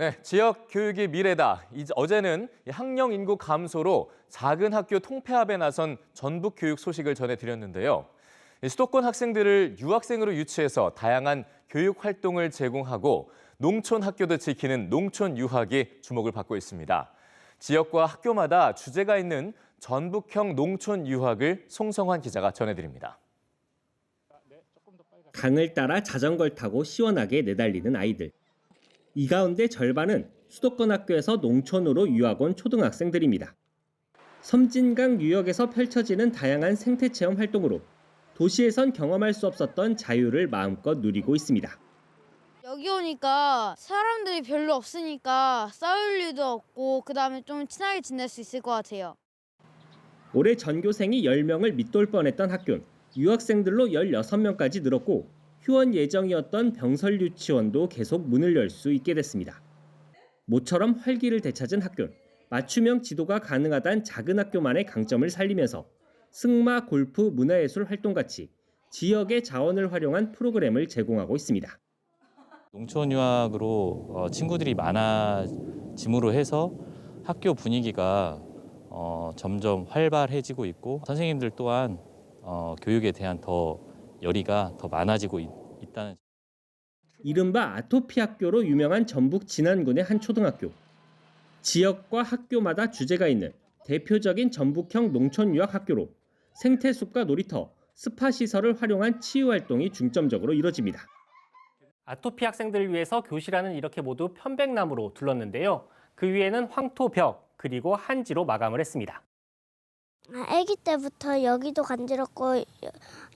네, 지역 교육이 미래다. 이제 어제는 이 학령 인구 감소로 작은 학교 통폐합에 나선 전북 교육 소식을 전해드렸는데요. 이 수도권 학생들을 유학생으로 유치해서 다양한 교육 활동을 제공하고 농촌 학교도 지키는 농촌 유학이 주목을 받고 있습니다. 지역과 학교마다 주제가 있는 전북형 농촌 유학을 송성환 기자가 전해드립니다. 강을 따라 자전거를 타고 시원하게 내달리는 아이들. 이 가운데 절반은 수도권 학교에서 농촌으로 유학 온 초등학생들입니다. 섬진강 유역에서 펼쳐지는 다양한 생태 체험 활동으로 도시에선 경험할 수 없었던 자유를 마음껏 누리고 있습니다. 여기 오니까 사람들이 별로 없으니까 싸울 일도 없고 그다음에 좀 친하게 지낼 수 있을 것 같아요. 올해 전교생이 10명을 밑돌 뻔했던 학교는 유학생들로 16명까지 늘었고 휴원 예정이었던 병설 유치원도 계속 문을 열 수 있게 됐습니다. 모처럼 활기를 되찾은 학교는 맞춤형 지도가 가능하단 작은 학교만의 강점을 살리면서 승마, 골프, 문화예술 활동 같이 지역의 자원을 활용한 프로그램을 제공하고 있습니다. 농촌 유학으로 어, 친구들이 많아짐으로 해서 학교 분위기가 어, 점점 활발해지고 있고 선생님들 또한 어, 교육에 대한 더 열의가 더 많아지고 있, 있다는 이른바 아토피 학교로 유명한 전북 진안군의 한 초등학교. 지역과 학교마다 주제가 있는 대표적인 전북형 농촌 유학 학교로 생태숲과 놀이터, 스파 시설을 활용한 치유 활동이 중점적으로 이뤄집니다. 아토피 학생들을 위해서 교실 안은 이렇게 모두 편백나무로 둘렀는데요. 그 위에는 황토 벽 그리고 한지로 마감을 했습니다. 아, 아기 때부터 여기도 간지럽고 여-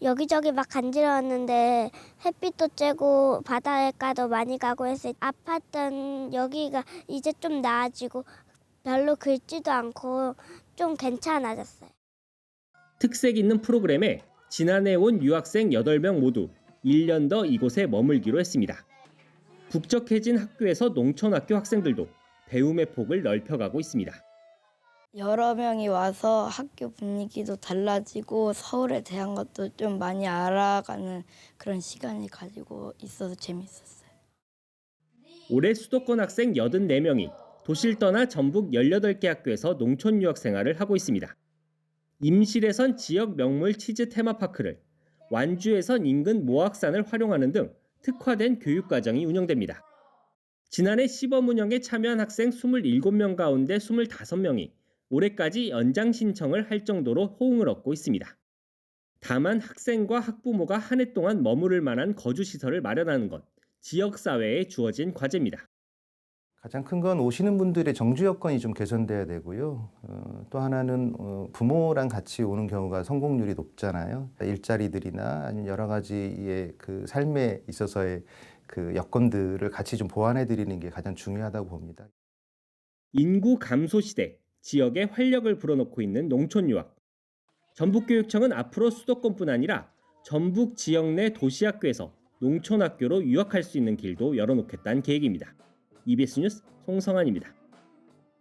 여기저기 막 간지러웠는데 햇빛도 쬐고 바닷가도 많이 가고 해서 아팠던 여기가 이제 좀 나아지고 별로 긁지도 않고 좀 괜찮아졌어요. 특색 있는 프로그램에 지난해 온 유학생 8명 모두 1년 더 이곳에 머물기로 했습니다. 북적해진 학교에서 농촌학교 학생들도 배움의 폭을 넓혀가고 있습니다. 여러 명이 와서 학교 분위기도 달라지고 서울에 대한 것도 좀 많이 알아가는 그런 시간이 가지고 있어서 재밌었어요. 올해 수도권 학생 84명이 도시를 떠나 전북 18개 학교에서 농촌 유학 생활을 하고 있습니다. 임실에선 지역 명물 치즈 테마파크를, 완주에선 인근 모악산을 활용하는 등 특화된 교육과정이 운영됩니다. 지난해 시범 운영에 참여한 학생 27명 가운데 25명이 올해까지 연장 신청을 할 정도로 호응을 얻고 있습니다. 다만 학생과 학부모가 한 해 동안 머무를 만한 거주 시설을 마련하는 것, 지역 사회에 주어진 과제입니다. 가장 큰 건 오시는 분들의 정주 여건이 좀 개선돼야 되고요. 어, 또 하나는 어, 부모랑 같이 오는 경우가 성공률이 높잖아요. 일자리들이나 아니면 여러 가지의 그 삶에 있어서의 그 여건들을 같이 좀 보완해 드리는 게 가장 중요하다고 봅니다. 인구 감소 시대 지역에 활력을 불어넣고 있는 농촌 유학. 전북교육청은 앞으로 수도권뿐 아니라 전북 지역 내 도시학교에서 농촌학교로 유학할 수 있는 길도 열어놓겠다는 계획입니다. EBS 뉴스 송성환입니다.